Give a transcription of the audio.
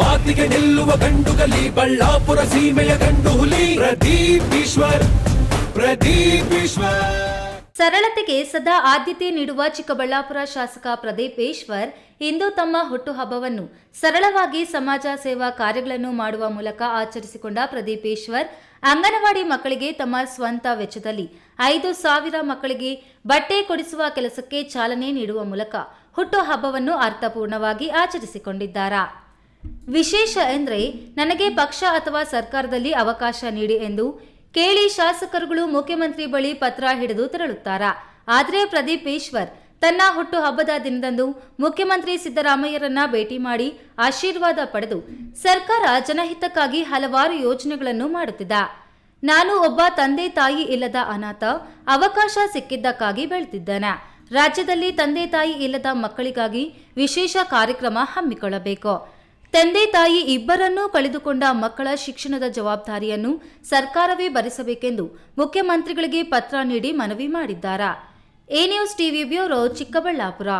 ಮಾತಿಗೆ ನಿಲ್ಲುವ ಗಂಡುಗಲಿ, ಬಳ್ಳಾಪುರ ಸೀಮೆಯ ಗಂಡು ಹುಲಿ, ಪ್ರದೀಪ್ ಈಶ್ವರ್ ಪ್ರದೀಪ್ ಈಶ್ವರ್. ಸರಳತೆಗೆ ಸದಾ ಆದ್ಯತೆ ನೀಡುವ ಚಿಕ್ಕಬಳ್ಳಾಪುರ ಶಾಸಕ ಪ್ರದೀಪೇಶ್ವರ್ ಇಂದು ತಮ್ಮ ಹುಟ್ಟುಹಬ್ಬವನ್ನು ಸರಳವಾಗಿ ಸಮಾಜ ಸೇವಾ ಕಾರ್ಯಗಳನ್ನು ಮಾಡುವ ಮೂಲಕ ಆಚರಿಸಿಕೊಂಡ ಪ್ರದೀಪೇಶ್ವರ್ ಅಂಗನವಾಡಿ ಮಕ್ಕಳಿಗೆ ತಮ್ಮ ಸ್ವಂತ ವೆಚ್ಚದಲ್ಲಿ ಐದು ಸಾವಿರ ಮಕ್ಕಳಿಗೆ ಬಟ್ಟೆ ಕೊಡಿಸುವ ಕೆಲಸಕ್ಕೆ ಚಾಲನೆ ನೀಡುವ ಮೂಲಕ ಹುಟ್ಟುಹಬ್ಬವನ್ನು ಅರ್ಥಪೂರ್ಣವಾಗಿ ಆಚರಿಸಿಕೊಂಡಿದ್ದಾರೆ? ವಿಶೇಷ ಎಂದರೆ ನನಗೆ ಪಕ್ಷ ಅಥವಾ ಸರ್ಕಾರದಲ್ಲಿ ಅವಕಾಶ ನೀಡಿ ಎಂದು ಕೇಳಿ ಶಾಸಕರುಗಳು ಮುಖ್ಯಮಂತ್ರಿ ಬಳಿ ಪತ್ರ ಹಿಡಿದು ತೆರಳುತ್ತಾರಾ. ಆದರೆ ಪ್ರದೀಪ್ ಈಶ್ವರ್ ತನ್ನ ಹುಟ್ಟು ಹಬ್ಬದ ದಿನದಂದು ಮುಖ್ಯಮಂತ್ರಿ ಸಿದ್ದರಾಮಯ್ಯರನ್ನ ಭೇಟಿ ಮಾಡಿ ಆಶೀರ್ವಾದ ಪಡೆದು ಸರ್ಕಾರ ಜನಹಿತಕ್ಕಾಗಿ ಹಲವಾರು ಯೋಜನೆಗಳನ್ನು ಮಾಡುತ್ತಿದ್ದ. ನಾನು ಒಬ್ಬ ತಂದೆ ತಾಯಿ ಇಲ್ಲದ ಅನಾಥ ಅವಕಾಶ ಸಿಕ್ಕಿದ್ದಕ್ಕಾಗಿ ಬೆಳೆದಿದ್ದೇನೆ. ರಾಜ್ಯದಲ್ಲಿ ತಂದೆ ತಾಯಿ ಇಲ್ಲದ ಮಕ್ಕಳಿಗಾಗಿ ವಿಶೇಷ ಕಾರ್ಯಕ್ರಮ ಹಮ್ಮಿಕೊಳ್ಳಬೇಕು. ತಂದೆ ತಾಯಿ ಇಬ್ಬರನ್ನೂ ಕಳೆದುಕೊಂಡ ಮಕ್ಕಳ ಶಿಕ್ಷಣದ ಜವಾಬ್ದಾರಿಯನ್ನು ಸರ್ಕಾರವೇ ಭರಿಸಬೇಕೆಂದು ಮುಖ್ಯಮಂತ್ರಿಗಳಿಗೆ ಪತ್ರ ನೀಡಿ ಮನವಿ ಮಾಡಿದ್ದಾರೆ? A news TV bureau Chikkaballapur.